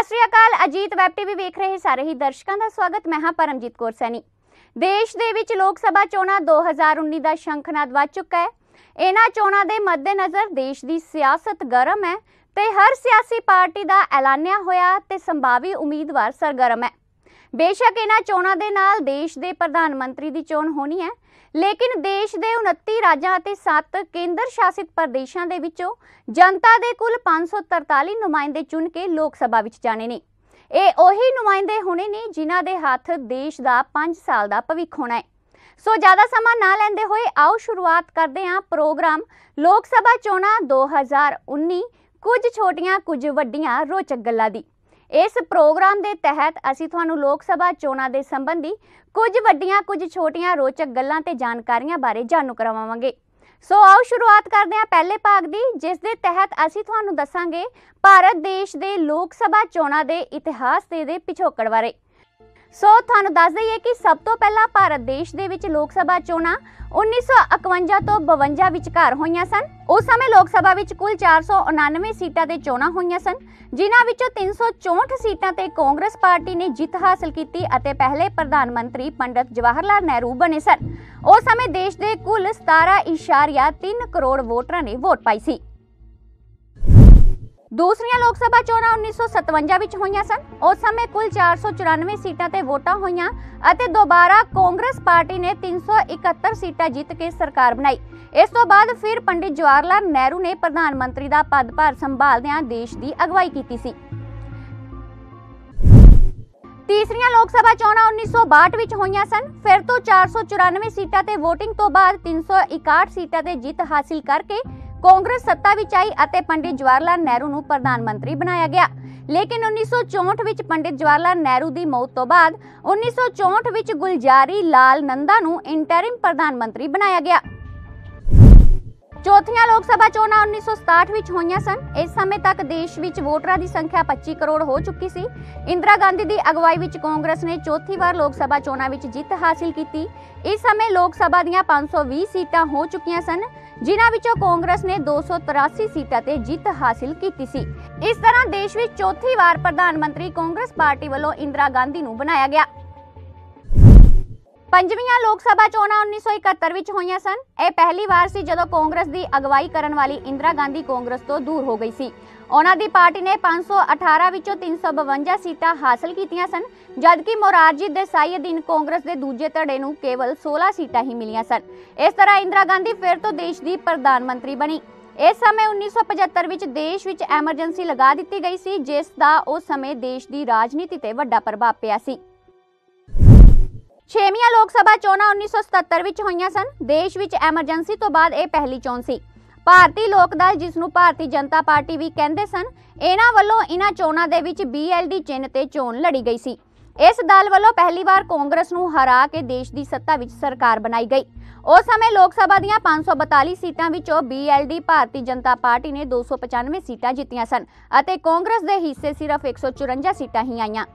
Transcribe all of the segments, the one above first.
ਸਤਿ ਸ਼੍ਰੀ ਅਕਾਲ, Ajit web TV ਵੇਖ ਰਹੇ ਸਾਰੇ ਹੀ ਦਰਸ਼ਕਾਂ ਦਾ ਸਵਾਗਤ, ਮੈਂ ਹਾਂ ਪਰਮਜੀਤ ਕੌਰ ਸੈਣੀ। ਦੇਸ਼ ਦੇ ਵਿੱਚ ਲੋਕ ਸਭਾ ਚੋਣਾਂ 2019 ਦਾ ਸ਼ੰਖਨਾਦ ਵੱਜ ਚੁੱਕਾ ਹੈ। ਇਹਨਾਂ ਚੋਣਾਂ ਦੇ ਮੱਦੇਨਜ਼ਰ ਦੇਸ਼ ਦੀ ਸਿਆਸਤ ਗਰਮ ਹੈ ਤੇ ਹਰ ਸਿਆਸੀ ਪਾਰਟੀ ਦਾ ਐਲਾਨਿਆ ਹੋਇਆ ਤੇ ਸੰਭਾਵੀ ਉਮੀਦਵਾਰ ਸਰਗਰਮ ਹੈ। ਬੇਸ਼ੱਕ ਇਹਨਾਂ ਚੋਣਾਂ ਦੇ ਨਾਲ ਦੇਸ਼ ਦੇ ਪ੍ਰਧਾਨ ਮੰਤਰੀ ਦੀ ਚੋਣ ਹੋਣੀ ਹੈ ਲੇਕਿਨ ਦੇਸ਼ ਦੇ 29 ਰਾਜਾਂ ਅਤੇ 7 ਕੇਂਦਰ ਸ਼ਾਸਿਤ ਪ੍ਰਦੇਸ਼ਾਂ ਦੇ ਵਿੱਚੋਂ ਜਨਤਾ ਦੇ ਕੁੱਲ 543 ਨੁਮਾਇੰਦੇ ਚੁਣ ਕੇ ਲੋਕ ਸਭਾ ਵਿੱਚ ਜਾਣੇ ਨੇ। ਇਹ ਉਹੀ ਨੁਮਾਇੰਦੇ ਹੋਣੇ ਨੇ ਜਿਨ੍ਹਾਂ ਦੇ ਹੱਥ ਦੇਸ਼ ਦਾ 5 ਸਾਲ ਦਾ ਭਵਿੱਖ ਹੋਣਾ ਹੈ। ਸੋ ਜ਼ਿਆਦਾ ਸਮਾਂ ਨਾ ਲੈਂਦੇ ਹੋਏ ਆਓ ਸ਼ੁਰੂਆਤ ਕਰਦੇ ਹਾਂ ਪ੍ਰੋਗਰਾਮ ਲੋਕ ਸਭਾ ਚੋਣਾਂ 2019 ਕੁਝ ਛੋਟੀਆਂ ਕੁਝ ਵੱਡੀਆਂ ਰੋਚਕ ਗੱਲਾਂ ਦੀ। ਇਸ ਪ੍ਰੋਗਰਾਮ ਦੇ ਤਹਿਤ ਅਸੀਂ ਤੁਹਾਨੂੰ ਲੋਕ ਸਭਾ ਚੋਣਾਂ ਦੇ ਸੰਬੰਧੀ ਕੁਝ ਵੱਡੀਆਂ, ਕੁਝ ਛੋਟੀਆਂ ਰੋਚਕ ਗੱਲਾਂ ਤੇ ਜਾਣਕਾਰੀਆਂ ਬਾਰੇ ਜਾਣੂ ਕਰਵਾਵਾਂਗੇ ਸੋ ਆਓ ਸ਼ੁਰੂਆਤ ਕਰਦੇ ਹਾਂ ਪਹਿਲੇ ਭਾਗ ਦੀ, ਜਿਸ ਦੇ ਤਹਿਤ ਅਸੀਂ ਤੁਹਾਨੂੰ ਦੱਸਾਂਗੇ ਭਾਰਤ ਦੇਸ਼ ਦੇ ਲੋਕ ਸਭਾ ਚੋਣਾਂ ਦੇ ਇਤਿਹਾਸ ਤੇ ਦੇ ਪਿਛੋਕੜ ਬਾਰੇ। ਸੋ ਤੁਹਾਨੂੰ ਦੱਸ ਦਈਏ ਕਿ ਸਭ ਤੋਂ ਪਹਿਲਾਂ ਭਾਰਤ ਦੇਸ਼ ਦੇ ਵਿੱਚ ਲੋਕ ਸਭਾ ਚੋਣਾਂ 1951 ਤੋਂ 52 ਵਿਚਕਾਰ ਹੋਈਆਂ ਸਨ। ਉਸ ਸਮੇਂ ਲੋਕ ਸਭਾ ਵਿੱਚ ਕੁੱਲ 499 ਸੀਟਾਂ ਤੇ ਚੋਣਾਂ ਹੋਈਆਂ ਸਨ। ਜਿਨ੍ਹਾਂ ਵਿੱਚੋਂ 364 ਸੀਟਾਂ ਤੇ ਕਾਂਗਰਸ ਪਾਰਟੀ ਨੇ ਜਿੱਤ ਹਾਸਲ ਕੀਤੀ ਅਤੇ ਪਹਿਲੇ ਪ੍ਰਧਾਨ ਮੰਤਰੀ ਪੰਡਤ ਜਵਾਹਰ ਲਾਲ ਨਹਿਰੂ ਬਣੇ ਸਨ। ਉਸ ਸਮੇਂ ਦੇਸ਼ ਦੇ ਕੁੱਲ 17.3 ਕਰੋੜ ਵੋਟਰਾਂ ਨੇ ਵੋਟ ਪਾਈ ਸੀ। ਦੂਸਰੀਆਂ ਲੋਕ ਸਭਾ ਚੋਣਾਂ 1957 ਵਿੱਚ ਹੋਈਆਂ ਸਨ। ਉਸ ਸਮੇਂ ਕੁੱਲ 494 ਸੀਟਾਂ ਤੇ ਵੋਟਾਂ ਹੋਈਆਂ ਅਤੇ ਦੁਬਾਰਾ ਕਾਂਗਰਸ ਪਾਰਟੀ ਨੇ 371 ਸੀਟਾਂ ਜਿੱਤ ਕੇ ਸਰਕਾਰ ਬਣਾਈ। ਇਸ ਤੋਂ ਬਾਅਦ ਫਿਰ ਪੰਡਿਤ ਜਵਾਹਰ ਲਾਲ ਨਹਿਰੂ ਨੇ ਪ੍ਰਧਾਨ ਮੰਤਰੀ ਦਾ ਪਦਭਾਰ ਸੰਭਾਲਦਿਆਂ ਦੇਸ਼ ਦੀ ਅਗਵਾਈ ਕੀਤੀ ਸੀ। ਤੀਸਰੀਆਂ ਲੋਕ ਸਭਾ ਚੋਣਾਂ 1962 ਵਿੱਚ ਹੋਈਆਂ ਸਨ। ਫਿਰ ਤੋਂ 494 ਸੀਟਾਂ ਤੇ VOTING ਤੋਂ ਬਾਅਦ 361 ਸੀਟਾਂ ਤੇ ਜਿੱਤ ਹਾਸਿਲ ਕਰਕੇ ਕਾਂਗਰਸ ਸੱਤਾ ਵਿੱਚ ਆਈ ਅਤੇ ਪੰਡਿਤ ਜਵਾਹਰ ਲਾਲ ਨਹਿਰੂ ਨੂੰ ਪ੍ਰਧਾਨ ਮੰਤਰੀ ਬਣਾਇਆ ਗਿਆ। ਲੇਕਿਨ 1964 ਵਿੱਚ ਪੰਡਿਤ ਜਵਾਹਰ ਲਾਲ ਨਹਿਰੂ ਦੀ ਮੌਤ ਤੋਂ ਬਾਅਦ 1964 ਵਿੱਚ ਗੁਲਜ਼ਾਰੀ ਲਾਲ ਨੰਦਾ ਨੂੰ ਇੰਟਰਿਮ ਪ੍ਰਧਾਨ ਮੰਤਰੀ ਬਣਾਇਆ ਗਿਆ। ਚੌਥੀਆਂ ਲੋਕ ਸਭਾ ਚੋਣਾਂ 1967 ਵਿੱਚ ਹੋਈਆਂ ਸਨ। ਇਸ ਸਮੇਂ ਤੱਕ ਦੇਸ਼ ਵਿੱਚ ਵੋਟਰਾਂ ਦੀ ਸੰਖਿਆ 25 ਕਰੋੜ ਹੋ ਚੁੱਕੀ ਸੀ। ਇੰਦਰਾ ਗਾਂਧੀ ਦੀ ਅਗਵਾਈ ਵਿੱਚ ਕਾਂਗਰਸ ਨੇ ਚੌਥੀ ਵਾਰ ਲੋਕ ਸਭਾ ਚੋਣਾਂ ਵਿੱਚ ਜਿੱਤ ਹਾਸਿਲ ਕੀਤੀ। ਇਸ ਸਮੇਂ ਲੋਕ ਸਭਾ ਦੀਆਂ 520 ਸੀਟਾਂ ਹੋ ਚੁੱਕੀਆਂ ਸਨ। ਜਿਨ੍ਹਾਂ ਵਿੱਚੋਂ ਕਾਂਗਰਸ ਨੇ 283 ਸੀਟਾਂ ਤੇ ਜਿੱਤ ਹਾਸਿਲ ਕੀਤੀ ਸੀ। ਇਸ ਤਰ੍ਹਾਂ ਦੇਸ਼ ਵਿੱਚ ਚੌਥੀ ਵਾਰ ਪ੍ਰਧਾਨ ਮੰਤਰੀ ਕਾਂਗਰਸ ਪਾਰਟੀ ਵੱਲੋਂ ਇੰਦਰਾ ਗਾਂਧੀ ਨੂੰ ਬਣਾਇਆ ਗਿਆ। ਪੰਜਵੀਆਂ ਲੋਕ ਸਭਾ ਚੋਣਾਂ 1971 ਵਿੱਚ ਹੋਈਆਂ ਸਨ। ਇਹ ਪਹਿਲੀ ਵਾਰ ਸੀ ਜਦੋਂ ਕਾਂਗਰਸ ਦੀ ਅਗਵਾਈ ਕਰਨ ਵਾਲੀ ਇੰਦਰਾ ਗਾਂਧੀ ਕਾਂਗਰਸ ਤੋਂ ਦੂਰ ਹੋ ਗਈ ਸੀ। ਉਹਨਾਂ ਦੀ ਪਾਰਟੀ ਨੇ 518 ਵਿੱਚੋਂ 352 ਸੀਟਾਂ ਹਾਸਲ ਕੀਤੀਆਂ ਸਨ, ਜਦਕਿ ਮੋਰਾਰਜੀ ਦੇਸਾਈ ਅਧੀਨ ਕਾਂਗਰਸ ਦੇ ਦੂਜੇ ਧੜੇ ਨੂੰ ਕੇਵਲ 16 ਸੀਟਾਂ ਹੀ ਮਿਲੀਆਂ ਸਨ। ਇਸ ਤਰ੍ਹਾਂ ਇੰਦਰਾ ਗਾਂਧੀ ਫਿਰ ਤੋਂ ਦੇਸ਼ ਦੀ ਪ੍ਰਧਾਨ ਮੰਤਰੀ ਬਣੀ। ਇਸ ਸਮੇਂ 1975 ਵਿੱਚ ਦੇਸ਼ ਵਿੱਚ ਐਮਰਜੈਂਸੀ ਲਗਾ ਦਿੱਤੀ ਗਈ ਸੀ, ਜਿਸ ਦਾ ਉਸ ਸਮੇਂ ਦੇਸ਼ ਦੀ ਰਾਜਨੀਤੀ ਤੇ ਵੱਡਾ ਪ੍ਰਭਾਵ ਪਿਆ ਸੀ। ਛੇਵੀਆਂ ਲੋਕ ਸਭਾ ਚੋਣਾਂ 1977 ਵਿੱਚ ਹੋਈਆਂ ਸਨ। ਦੇਸ਼ ਵਿੱਚ ਐਮਰਜੈਂਸੀ ਤੋਂ ਬਾਅਦ ਇਹ ਪਹਿਲੀ ਚੋਣ ਸੀ। ਭਾਰਤੀ ਲੋਕ ਦਲ ਜਿਸ ਨੂੰ ਭਾਰਤੀ ਜਨਤਾ ਪਾਰਟੀ ਵੀ ਕਹਿੰਦੇ ਸਨ, ਇਹਨਾਂ ਵੱਲੋਂ ਇਹਨਾਂ ਚੋਣਾਂ ਦੇ ਵਿੱਚ BLD ਚਿੰਨ੍ਹ ਤੇ ਚੋਣ ਲੜੀ ਗਈ ਸੀ। ਇਸ ਦਲ ਵੱਲੋਂ ਪਹਿਲੀ ਵਾਰ ਕਾਂਗਰਸ ਨੂੰ ਹਰਾ ਕੇ ਦੇਸ਼ ਦੀ ਸੱਤਾ ਵਿੱਚ ਸਰਕਾਰ ਬਣਾਈ ਗਈ। ਉਸ ਸਮੇਂ ਲੋਕ ਸਭਾ ਦੀਆਂ 542 ਸੀਟਾਂ ਵਿੱਚੋਂ BLD ਭਾਰਤੀ ਜਨਤਾ ਪਾਰਟੀ ਨੇ 295 ਸੀਟਾਂ ਜਿੱਤੀਆਂ ਸਨ ਅਤੇ ਕਾਂਗਰਸ ਦੇ ਹਿੱਸੇ ਸਿਰਫ 154 ਸੀਟਾਂ ਹੀ ਆਈਆਂ।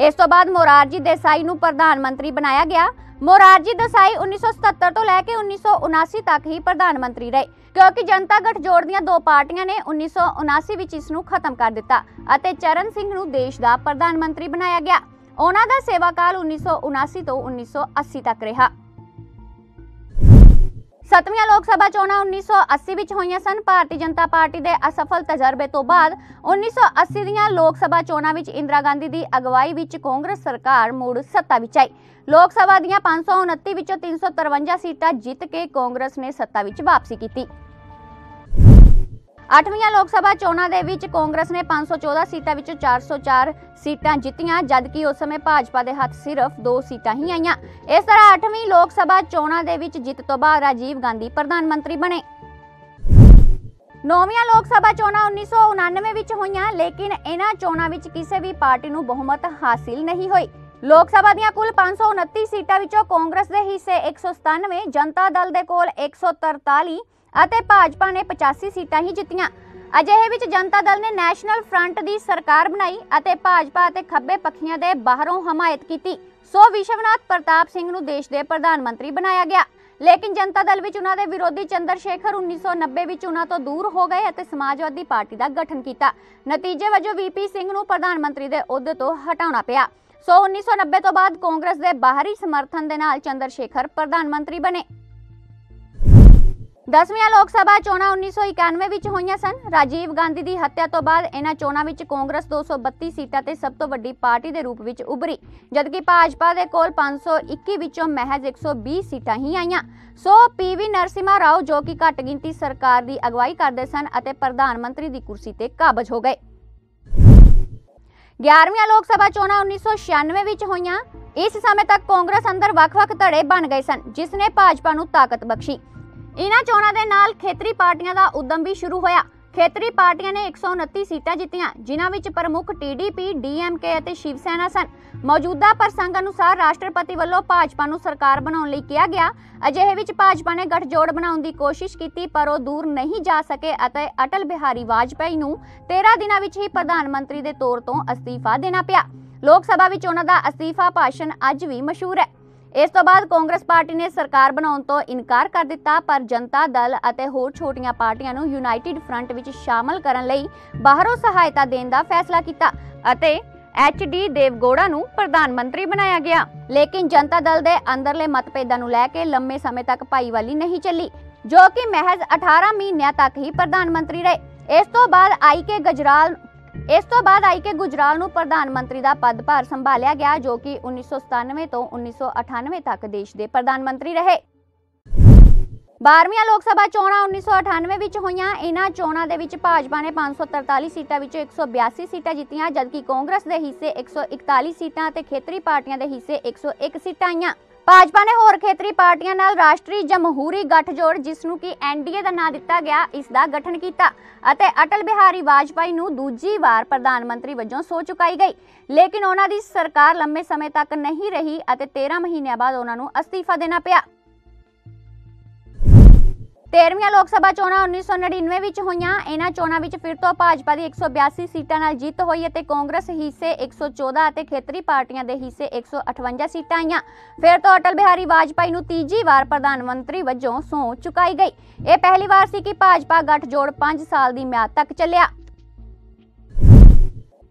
ਇਸ ਤੋਂ ਬਾਅਦ ਮੋਰਾਰਜੀ ਦੇਸਾਈ ਨੂੰ ਪ੍ਰਧਾਨ ਮੰਤਰੀ ਬਣਾਇਆ ਗਿਆ। ਮੋਰਾਰਜੀ ਦੇਸਾਈ 1977 ਤੋਂ ਲੈ ਕੇ 1979 ਤੱਕ ਹੀ ਪ੍ਰਧਾਨ ਮੰਤਰੀ ਰਹੇ। ਕਿਉਂਕਿ ਜਨਤਾ ਗਠਜੋੜ ਦੀਆਂ ਦੋ ਪਾਰਟੀਆਂ ਨੇ 1979 ਵਿੱਚ ਇਸ ਨੂੰ ਖਤਮ ਕਰ ਦਿੱਤਾ ਅਤੇ ਚਰਨ ਸਿੰਘ ਨੂੰ ਦੇਸ਼ ਦਾ ਪ੍ਰਧਾਨ ਮੰਤਰੀ ਬਣਾਇਆ ਗਿਆ। ਉਹਨਾਂ ਦਾ ਸੇਵਾ ਕਾਲ 1979 ਤੋਂ 1980 ਤੱਕ ਰਿਹਾ। ਸੱਤਵੀਆਂ ਲੋਕ ਸਭਾ ਚੋਣਾਂ 1980 ਵਿੱਚ ਹੋਈਆਂ ਸਨ। ਭਾਰਤੀ ਜਨਤਾ ਪਾਰਟੀ ਦੇ ਅਸਫਲ ਤਜਰਬੇ ਤੋਂ ਬਾਅਦ 1980 ਦੀਆਂ ਲੋਕ ਸਭਾ ਚੋਣਾਂ ਵਿੱਚ ਇੰਦਰਾ ਗਾਂਧੀ ਦੀ ਅਗਵਾਈ ਵਿੱਚ ਕਾਂਗਰਸ ਸਰਕਾਰ ਮੁੜ ਸੱਤਾ ਵਿੱਚ ਆਈ। ਲੋਕ ਸਭਾ ਦੀਆਂ 529 ਵਿੱਚੋਂ 353 ਸੀਟਾਂ ਜਿੱਤ ਕੇ ਕਾਂਗਰਸ ਨੇ ਸੱਤਾ ਵਿੱਚ ਵਾਪਸੀ ਕੀਤੀ। ਅੱਠਵੀਆਂ ਲੋਕ ਸਭਾ ਚੋਣਾਂ ਦੇ ਵਿੱਚ ਕਾਂਗਰਸ ਨੇ 514 ਸੀਟਾਂ ਵਿੱਚੋਂ 404 ਸੀਟਾਂ ਜਿੱਤੀਆਂ, ਜਦਕਿ ਉਸ ਸਮੇਂ ਭਾਜਪਾ ਦੇ ਹੱਥ ਸਿਰਫ 2 ਸੀਟਾਂ ਹੀ ਆਈਆਂ। ਇਸ ਤਰ੍ਹਾਂ 8ਵੀਂ ਲੋਕ ਸਭਾ ਚੋਣਾਂ ਦੇ ਵਿੱਚ ਜਿੱਤ ਤੋਂ ਬਾਅਦ ਰਾਜੀਵ ਗਾਂਧੀ ਪ੍ਰਧਾਨ ਮੰਤਰੀ ਬਣੇ। ਨੌਵੀਆਂ ਲੋਕ ਸਭਾ ਚੋਣਾਂ 1999 ਵਿੱਚ ਹੋਈਆਂ, ਲੇਕਿਨ ਇਹਨਾਂ ਚੋਣਾਂ ਵਿੱਚ ਕਿਸੇ ਵੀ ਪਾਰਟੀ ਨੂੰ ਬਹੁਮਤ ਹਾਸਿਲ ਨਹੀਂ ਹੋਈ। ਲੋਕ ਸਭਾ ਦੀਆਂ ਕੁੱਲ 529 ਸੀਟਾਂ ਵਿੱਚੋਂ ਕਾਂਗਰਸ ਦੇ ਹਿੱਸੇ 197 ਜਨਤਾ ਦਲ ਦੇ ਕੋਲ 143 ਅਤੇ ਭਾਜਪਾ ਨੇ 85 ਸੀਟਾਂ ਹੀ ਜਿੱਤੀਆਂ। ਅਜਿਹੇ ਵਿੱਚ ਜਨਤਾ ਦਲ ਨੇ ਨੈਸ਼ਨਲ ਫਰੰਟ ਦੀ ਸਰਕਾਰ ਬਣਾਈ ਅਤੇ ਭਾਜਪਾ ਅਤੇ ਖੱਬੇ ਪੱਖੀਆਂ ਦੇ ਬਾਹਰੋਂ ਹਮਾਇਤ ਕੀਤੀ। ਸੋ ਵਿਸ਼ਵਨਾਥ ਪ੍ਰਤਾਪ ਸਿੰਘ ਨੂੰ ਦੇਸ਼ ਦੇ ਪ੍ਰਧਾਨ ਮੰਤਰੀ ਬਣਾਇਆ ਗਿਆ। ਲੇਕਿਨ ਜਨਤਾ ਦਲ ਵਿੱਚ ਉਹਨਾਂ ਦੇ ਵਿਰੋਧੀ ਚੰਦਰ ਸ਼ੇਖਰ 1990 ਵਿੱਚ ਉਹਨਾਂ ਤੋਂ ਦੂਰ ਹੋ ਗਏ ਅਤੇ ਸਮਾਜਵਾਦੀ ਪਾਰਟੀ ਦਾ ਗਠਨ ਕੀਤਾ। ਨਤੀਜੇ ਵਜੋਂ ਵੀਪੀ ਸਿੰਘ ਨੂੰ ਪ੍ਰਧਾਨ ਮੰਤਰੀ ਦੇ ਅਹੁਦੇ ਤੋਂ ਹਟਾਉਣਾ ਪਿਆ। ਸੋ 1990 ਤੋਂ ਬਾਅਦ ਕਾਂਗਰਸ ਦੇ ਬਾਹਰੀ ਸਮਰਥਨ ਦੇ ਨਾਲ ਚੰਦਰ ਸ਼ੇਖਰ ਪ੍ਰਧਾਨ ਮੰਤਰੀ ਬਣੇ। ਦਸਵੀਆਂ ਲੋਕ ਸਭਾ ਚੋਣਾਂ 1991 ਵਿੱਚ ਹੋਈਆਂ ਸਨ। ਰਾਜੀਵ ਗਾਂਧੀ ਦੀ ਹੱਤਿਆ ਤੋਂ ਬਾਅਦ ਇਹਨਾਂ ਚੋਣਾਂ ਵਿੱਚ ਕਾਂਗਰਸ 232 ਸੀਟਾਂ ਤੇ ਸਭ ਤੋਂ ਵੱਡੀ ਪਾਰਟੀ ਦੇ ਰੂਪ ਵਿੱਚ ਉੱਭਰੀ, ਜਦਕਿ ਭਾਜਪਾ ਦੇ ਕੋਲ 521 ਵਿੱਚੋਂ ਮਹਿਜ਼ 120 ਸੀਟਾਂ ਹੀ ਆਈਆਂ। ਸੋ ਪੀਵੀ ਨਰਸਿਮਹਾ ਰਾਓ, ਜੋ ਕਿ ਘੱਟ ਗਿਣਤੀ ਸਰਕਾਰ ਦੀ ਅਗਵਾਈ ਕਰਦੇ ਸਨ ਅਤੇ ਪ੍ਰਧਾਨ ਮੰਤਰੀ ਦੀ ਕੁਰਸੀ ਤੇ ਕਾਬਜ ਹੋ ਗਏ। 11ਵੀਆਂ ਲੋਕ ਸਭਾ ਚੋਣਾਂ 1996 ਵਿੱਚ ਹੋਈਆਂ। ਇਸ ਸਮੇਂ ਤੱਕ ਕਾਂਗਰਸ ਅੰਦਰ ਵੱਖ-ਵੱਖ ਧੜੇ ਬਣ ਗਏ ਸਨ, ਜਿਸ ਨੇ ਭਾਜਪਾ ਨੂੰ ਤਾਕਤ ਬਖਸ਼ੀ। ਇਹਨਾਂ ਚੋਣਾਂ ਦੇ ਨਾਲ ਖੇਤਰੀ ਪਾਰਟੀਆਂ ਦਾ ਉਦਮ ਵੀ ਸ਼ੁਰੂ ਹੋਇਆ। ਖੇਤਰੀ ਪਾਰਟੀਆਂ ਨੇ 129 ਸੀਟਾਂ ਜਿੱਤੀਆਂ, ਜਿਨ੍ਹਾਂ ਵਿੱਚ ਪ੍ਰਮੁੱਖ ਟੀਡੀਪੀ ਡੀਐਮਕੇ ਅਤੇ ਸ਼ਿਵ ਸੈਨਾ। ਸਨ ਮੌਜੂਦਾ ਪ੍ਰਸੰਗ ਅਨੁਸਾਰ ਰਾਸ਼ਟਰਪਤੀ ਵੱਲੋਂ ਭਾਜਪਾ ਨੂੰ ਸਰਕਾਰ ਬਣਾਉਣ ਲਈ ਕਿਹਾ ਗਿਆ। ਅਜਿਹੇ ਵਿੱਚ ਭਾਜਪਾ ਨੇ ਗੱਠਜੋੜ ਬਣਾਉਣ ਦੀ ਕੋਸ਼ਿਸ਼ ਕੀਤੀ, ਪਰ ਉਹ ਦੂਰ ਨਹੀਂ ਜਾ ਸਕੇ ਅਤੇ ਅਟਲ ਬਿਹਾਰੀ ਵਾਜਪੇਈ ਨੂੰ 13 ਦਿਨਾਂ ਵਿੱਚ ਹੀ ਪ੍ਰਧਾਨ ਮੰਤਰੀ ਦੇ ਤੌਰ ਤੋਂ ਅਸਤੀਫਾ ਦੇਣਾ ਪਿਆ। ਲੋਕ ਸਭਾ ਵਿੱਚ ਉਹਨਾਂ ਦਾ ਅਸਤੀਫਾ ਭਾਸ਼ਣ ਅੱਜ ਵੀ ਮਸ਼ਹੂਰ ਹੈ। ਇਸ ਤੋਂ ਬਾਅਦ ਕਾਂਗਰਸ ਪਾਰਟੀ ਨੇ ਸਰਕਾਰ ਬਣਾਉਣ ਤੋਂ ਇਨਕਾਰ ਕਰ ਦਿੱਤਾ, ਪਰ ਜਨਤਾ ਦਲ ਅਤੇ ਹੋਰ ਛੋਟੀਆਂ ਪਾਰਟੀਆਂ ਨੂੰ ਯੂਨਾਈਟਿਡ ਫਰੰਟ ਵਿੱਚ ਸ਼ਾਮਲ ਕਰਨ ਲਈ ਬਾਹਰੋਂ ਸਹਾਇਤਾ ਦੇਣ ਦਾ ਫੈਸਲਾ ਕੀਤਾ ਅਤੇ ਐਚ ਡੀ ਦੇਵਗੌੜਾ ਨੂੰ ਪ੍ਰਧਾਨ ਮੰਤਰੀ ਬਣਾਇਆ ਗਿਆ। ਲੇਕਿਨ ਜਨਤਾ ਦਲ ਦੇ ਅੰਦਰਲੇ ਮਤਭੇਦਾਂ ਨੂੰ ਲੈ ਕੇ ਲੰਮੇ ਸਮੇਂ ਤੱਕ ਭਾਈਵਾਲੀ ਨਹੀਂ ਚੱਲੀ, ਜੋ ਕਿ ਮਹਿਜ਼ 18 ਮਹੀਨਿਆਂ ਤੱਕ ਹੀ ਪ੍ਰਧਾਨ ਮੰਤਰੀ ਰਹੇ। ਇਸ ਤੋਂ ਬਾਅਦ ਆਈ ਕੇ ਗਜਰਾਲ ਇਸ ਤੋਂ ਬਾਅਦ ਆਈ ਕੇ ਗੁਜਰਾਲ ਨੂੰ ਪ੍ਰਧਾਨ ਮੰਤਰੀ ਦਾ ਪਦਭਾਰ ਸੰਭਾਲਿਆ ਗਿਆ, ਜੋ ਕਿ 1997 ਤੋਂ 1998 ਤੱਕ ਦੇਸ਼ ਦੇ ਪ੍ਰਧਾਨ ਮੰਤਰੀ ਰਹੇ। 12ਵੀਆਂ ਲੋਕ ਸਭਾ ਚੋਣਾਂ 1998 ਵਿੱਚ ਹੋਈਆਂ। ਇਹਨਾਂ ਚੋਣਾਂ ਦੇ ਵਿੱਚ ਭਾਜਪਾ ਨੇ 543 ਸੀਟਾਂ ਵਿੱਚੋਂ 182 ਸੀਟਾਂ ਜਿੱਤੀਆਂ, ਜਦਕਿ ਕਾਂਗਰਸ ਦੇ ਹਿੱਸੇ 141 ਸੀਟਾਂ ਅਤੇ ਖੇਤਰੀ ਪਾਰਟੀਆਂ ਦੇ ਹਿੱਸੇ 101 ਸੀਟਾਂ ਆਈਆਂ। ਭਾਜਪਾ ਨੇ ਹੋਰ ਖੇਤਰੀ ਪਾਰਟੀਆਂ ਨਾਲ ਰਾਸ਼ਟਰੀ ਜਮਹੂਰੀ ਗੱਠਜੋੜ ਜਿਸ ਨੂੰ ਕਿ ਐਨਡੀਏ ਦਾ ਨਾਂ ਦਿੱਤਾ ਗਿਆ, ਇਸ ਦਾ ਗਠਨ ਕੀਤਾ ਅਤੇ ਅਟਲ ਬਿਹਾਰੀ ਵਾਜਪਾਈ ਨੂੰ ਦੂਜੀ ਵਾਰ ਪ੍ਰਧਾਨ ਮੰਤਰੀ ਵਜੋਂ ਸੋ ਚੁਕਾਈ ਗਈ। ਲੇਕਿਨ ਉਹਨਾਂ ਦੀ ਸਰਕਾਰ ਲੰਮੇ ਸਮੇਂ ਤੱਕ ਨਹੀਂ ਰਹੀ ਅਤੇ 13 ਮਹੀਨਿਆਂ ਬਾਅਦ ਉਹਨਾਂ ਨੂੰ ਅਸਤੀਫਾ ਦੇਣਾ ਪਿਆ। 13ਵੀਆਂ ਲੋਕ ਸਭਾ ਚੋਣਾਂ 1999 ਵਿੱਚ ਹੋਈਆਂ। ਇਹਨਾਂ ਚੋਣਾਂ ਵਿੱਚ ਫਿਰ ਤੋਂ ਭਾਜਪਾ ਦੀ 182 ਸੀਟਾਂ ਨਾਲ ਜਿੱਤ ਹੋਈ ਅਤੇ ਕਾਂਗਰਸ ਹਿੱਸੇ 114 ਅਤੇ ਖੇਤਰੀ ਪਾਰਟੀਆਂ ਦੇ ਹਿੱਸੇ 158 ਸੀਟਾਂ ਆਈਆਂ। ਫਿਰ ਤੋਂ ਅਟਲ ਬਿਹਾਰੀ ਵਾਜਪਾਈ ਨੂੰ ਤੀਜੀ ਵਾਰ ਪ੍ਰਧਾਨ ਮੰਤਰੀ ਵਜੋਂ ਸਹੁੰ ਚੁਕਾਈ ਗਈ। ਇਹ ਪਹਿਲੀ ਵਾਰ ਸੀ ਕਿ ਭਾਜਪਾ ਗੱਠਜੋੜ 5 ਸਾਲ ਦੀ ਮਿਆਦ ਤੱਕ ਚੱਲਿਆ।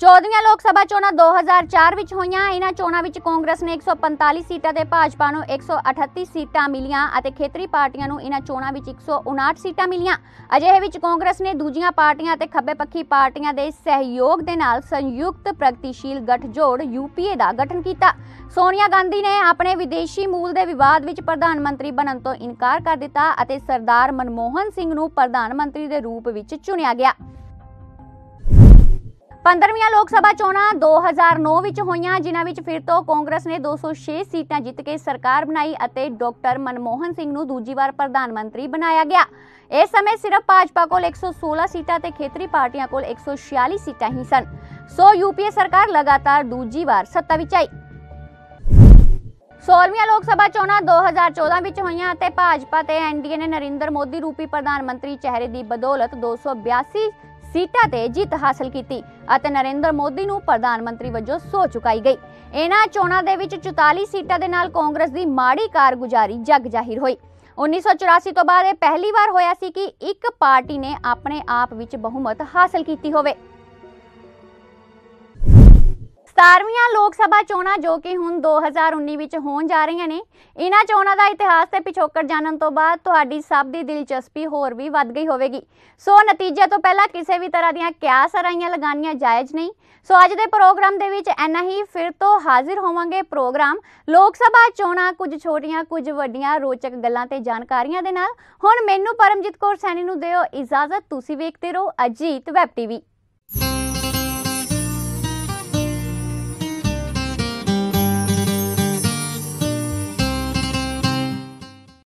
14ਵੀਆਂ ਲੋਕ ਸਭਾ ਚੋਣਾਂ 2004 ਵਿੱਚ ਹੋਈਆਂ। ਇਹਨਾਂ ਚੋਣਾਂ ਵਿੱਚ ਕਾਂਗਰਸ ਨੇ 145 ਸੀਟਾਂ ਤੇ ਭਾਜਪਾ ਨੂੰ 138 ਸੀਟਾਂ ਮਿਲੀਆਂ ਅਤੇ ਖੇਤਰੀ ਪਾਰਟੀਆਂ ਨੂੰ ਇਹਨਾਂ ਚੋਣਾਂ ਵਿੱਚ 159 ਸੀਟਾਂ ਮਿਲੀਆਂ। ਅਜਿਹੇ ਵਿੱਚ ਕਾਂਗਰਸ ਨੇ ਦੂਜੀਆਂ ਪਾਰਟੀਆਂ ਅਤੇ ਖੱਬੇ ਪੱਖੀ ਪਾਰਟੀਆਂ ਦੇ ਸਹਿਯੋਗ ਦੇ ਨਾਲ ਸੰਯੁਕਤ ਪ੍ਰਗਤੀਸ਼ੀਲ ਗੱਠਜੋੜ ਯੂਪੀਏ ਦਾ ਗਠਨ ਕੀਤਾ। ਸੋਨੀਆ ਗਾਂਧੀ ਨੇ ਆਪਣੇ ਵਿਦੇਸ਼ੀ ਮੂਲ ਦੇ ਵਿਵਾਦ ਵਿੱਚ ਪ੍ਰਧਾਨ ਮੰਤਰੀ ਬਣਨ ਤੋਂ ਇਨਕਾਰ ਕਰ ਦਿੱਤਾ ਅਤੇ ਸਰਦਾਰ ਮਨਮੋਹਨ ਸਿੰਘ ਨੂੰ ਪ੍ਰਧਾਨ ਮੰਤਰੀ ਦੇ ਰੂਪ ਵਿੱਚ ਚੁਣਿਆ ਗਿਆ। 15ਵੀਆਂ ਲੋਕ ਸਭਾ ਚੋਣਾਂ 2009 ਵਿੱਚ ਹੋਈਆਂ, ਜਿਨ੍ਹਾਂ ਵਿੱਚ ਫਿਰ ਤੋਂ ਕਾਂਗਰਸ ਨੇ 206 ਸੀਟਾਂ ਜਿੱਤ ਕੇ ਸਰਕਾਰ ਬਣਾਈ ਅਤੇ ਡਾਕਟਰ ਮਨਮੋਹਨ ਸਿੰਘ ਨੂੰ ਦੂਜੀ ਵਾਰ ਪ੍ਰਧਾਨ ਮੰਤਰੀ ਬਣਾਇਆ ਗਿਆ। ਇਸ ਸਮੇਂ ਸਿਰਫ ਭਾਜਪਾ ਕੋਲ 116 ਸੀਟਾਂ ਤੇ ਖੇਤਰੀ ਪਾਰਟੀਆਂ ਕੋਲ 146 ਸੀਟਾਂ ਹੀ ਸਨ। ਸੋ ਯੂਪੀਏ ਸਰਕਾਰ ਲਗਾਤਾਰ ਦੂਜੀ ਵਾਰ ਸੱਤਾ ਵਿੱਚ ਆਈ। 16ਵੀਆਂ ਲੋਕ ਸਭਾ ਚੋਣਾਂ 2014 ਵਿੱਚ ਹੋਈਆਂ ਅਤੇ ਭਾਜਪਾ ਤੇ ਐਨਡੀਏ ਨੇ ਨਰਿੰਦਰ ਮੋਦੀ ਰੂਪੀ ਪ੍ਰਧਾਨ ਮੰਤਰੀ ਚਿਹਰੇ ਦੀ ਬਦੌਲਤ 282 ਸੀਟਾਂ ਤੇ ਜਿੱਤ ਹਾਸਲ ਕੀਤੀ ਅਤੇ ਨਰਿੰਦਰ ਮੋਦੀ ਨੂੰ ਪ੍ਰਧਾਨ ਮੰਤਰੀ ਵਜੋਂ ਸੋ ਚੁਕਾਈ ਗਈ। ਇਹਨਾਂ ਚੋਣਾਂ ਦੇ ਵਿੱਚ 44 ਸੀਟਾਂ ਦੇ ਨਾਲ ਕਾਂਗਰਸ ਦੀ ਮਾੜੀ ਕਾਰਗੁਜ਼ਾਰੀ ਜਗ ਜ਼ਾਹਿਰ ਹੋਈ। 1984 ਤੋਂ ਬਾਅਦ ਇਹ ਪਹਿਲੀ ਵਾਰ ਹੋਇਆ ਸੀ ਕਿ ਇੱਕ ਪਾਰਟੀ ਨੇ ਆਪਣੇ ਆਪ ਵਿੱਚ ਬਹੁਮਤ ਹਾਸਲ ਕੀਤੀ ਹੋਵੇ। 17ਵੀਆਂ ਲੋਕ ਸਭਾ ਚੋਣਾਂ ਜੋ ਕਿ ਹੁਣ 2019 ਵਿੱਚ ਹੋਣ ਜਾ ਰਹੀਆਂ ਨੇ, ਇਹਨਾਂ ਚੋਣਾਂ ਦਾ ਇਤਿਹਾਸ ਤੇ ਪਿਛੋਕੜ ਜਾਣਨ ਤੋਂ ਬਾਅਦ ਤੁਹਾਡੀ ਸਭ ਦੀ ਦਿਲਚਸਪੀ ਹੋਰ ਵੀ ਵੱਧ ਗਈ ਹੋਵੇਗੀ। ਸੋ ਨਤੀਜੇ ਤੋਂ ਪਹਿਲਾਂ ਕਿਸੇ ਵੀ ਤਰ੍ਹਾਂ ਦੀਆਂ ਕਿਆਸ ਰਾਈਆਂ ਲਗਾਉਣੀਆਂ ਜਾਇਜ਼ ਨਹੀਂ। ਸੋ ਅੱਜ ਦੇ ਪ੍ਰੋਗਰਾਮ ਦੇ ਵਿੱਚ ਇੰਨਾ ਹੀ, ਫਿਰ ਤੋਂ ਹਾਜ਼ਰ ਹੋਵਾਂਗੇ ਪ੍ਰੋਗਰਾਮ ਲੋਕ ਸਭਾ ਚੋਣਾਂ ਕੁਝ ਛੋਟੀਆਂ, ਕੁਝ ਵੱਡੀਆਂ ਰੋਚਕ ਗੱਲਾਂ ਤੇ ਜਾਣਕਾਰੀਆਂ ਦੇ ਨਾਲ। ਹੁਣ ਮੈਨੂੰ ਪਰਮਜੀਤ ਕੌਰ ਸੈਣੀ ਨੂੰ ਦਿਓ ਇਜਾਜ਼ਤ, ਤੁਸੀਂ ਵੇਖਦੇ ਰਹੋ ਅਜੀਤ ਵੈਬ ਟੀਵੀ।